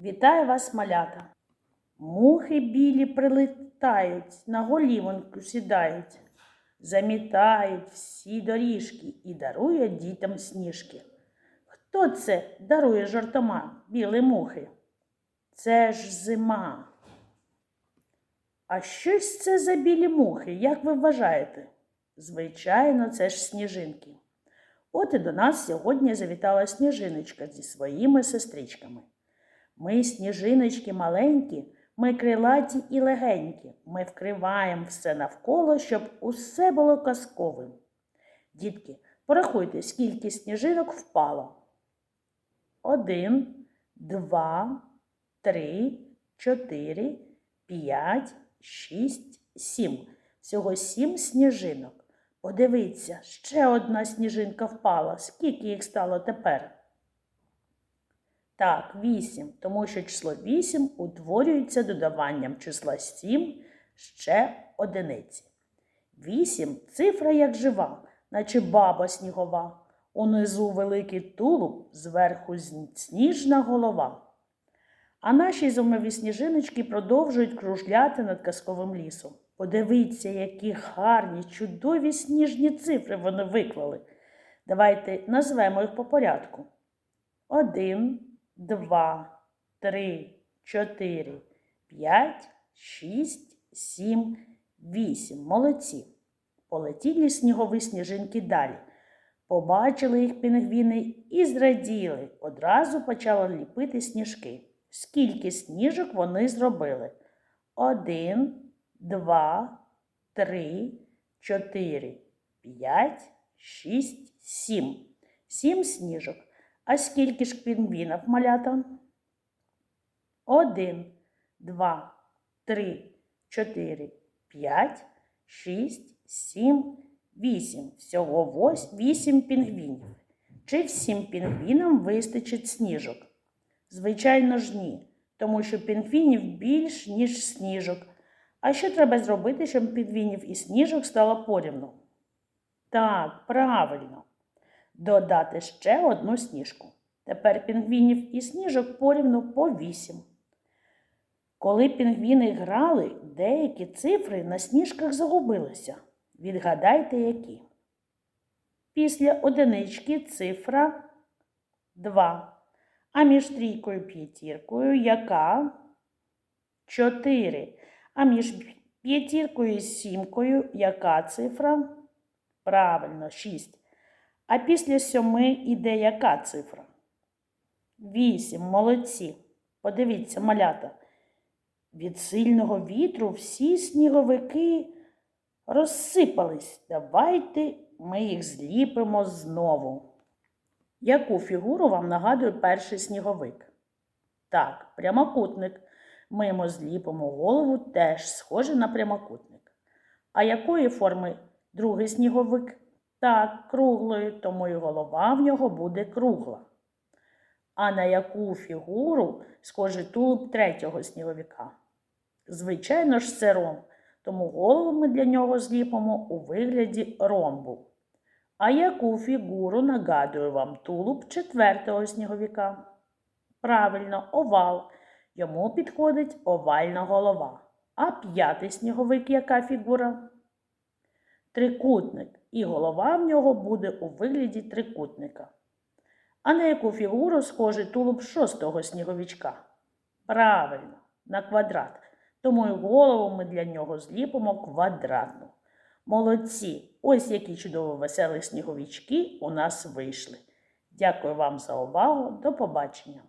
Вітаю вас, малята. Мухи білі прилетають, на голівоньку сідають, замітають всі доріжки і дарують дітям сніжки. Хто це дарує жартома білі мухи? Це ж зима. А щось це за білі мухи, як ви вважаєте? Звичайно, це ж сніжинки. От і до нас сьогодні завітала сніжиночка зі своїми сестричками. Ми сніжиночки маленькі, ми крилаті і легенькі. Ми вкриваємо все навколо, щоб усе було казковим. Дітки, порахуйте, скільки сніжинок впало. Один, два, три, чотири, п'ять, шість, сім. Всього сім сніжинок. Подивіться, ще одна сніжинка впала. Скільки їх стало тепер? Так, 8, тому що число 8 утворюється додаванням числа 7 ще одиниці. 8 цифра як жива, наче баба снігова. Унизу великий тулуб, зверху сніжна голова. А наші зимові сніжиночки продовжують кружляти над казковим лісом. Подивіться, які гарні, чудові сніжні цифри вони виклали. Давайте назвемо їх по порядку. Один, два, три, чотири, п'ять, шість, сім, вісім. Молодці. Полетіли снігові сніжинки далі. Побачили їх пінгвіни і зраділи. Одразу почали ліпити сніжки. Скільки сніжок вони зробили? Один, два, три, чотири, п'ять, шість, сім. Сім сніжок. А скільки ж пінгвінів малята? Один, два, три, чотири, п'ять, шість, сім, вісім. Всього вісім пінгвінів. Чи всім пінгвінам вистачить сніжок? Звичайно ж ні, тому що пінгвінів більш, ніж сніжок. А що треба зробити, щоб пінгвінів і сніжок стало порівну? Так, правильно додати ще одну сніжку. Тепер пінгвінів і сніжок порівну по вісім. Коли пінгвіни грали, деякі цифри на сніжках загубилися. Відгадайте, які. Після одинички цифра 2. А між трійкою п'ятіркою яка? 4. А між п'ятіркою і сімкою яка цифра? Правильно, 6. А після сьоми іде яка цифра? Вісім. Молодці. Подивіться, малята. Від сильного вітру всі сніговики розсипались. Давайте ми їх зліпимо знову. Яку фігуру вам нагадує перший сніговик? Так, прямокутник. Ми йому зліпимо голову теж схоже на прямокутник. А якої форми другий сніговик? Так, круглої, тому і голова в нього буде кругла. А на яку фігуру схожий тулуб третього сніговика? Звичайно ж, це ромб, тому голову ми для нього зліпимо у вигляді ромбу. А яку фігуру нагадує вам тулуб четвертого сніговика? Правильно, овал. Йому підходить овальна голова. А п'ятий сніговик яка фігура? Трикутник, і голова в нього буде у вигляді трикутника. А на яку фігуру схожий тулуб шостого сніговичка? Правильно, на квадрат. Тому і голову ми для нього зліпимо квадратну. Молодці! Ось які чудово веселі сніговички у нас вийшли. Дякую вам за увагу. До побачення!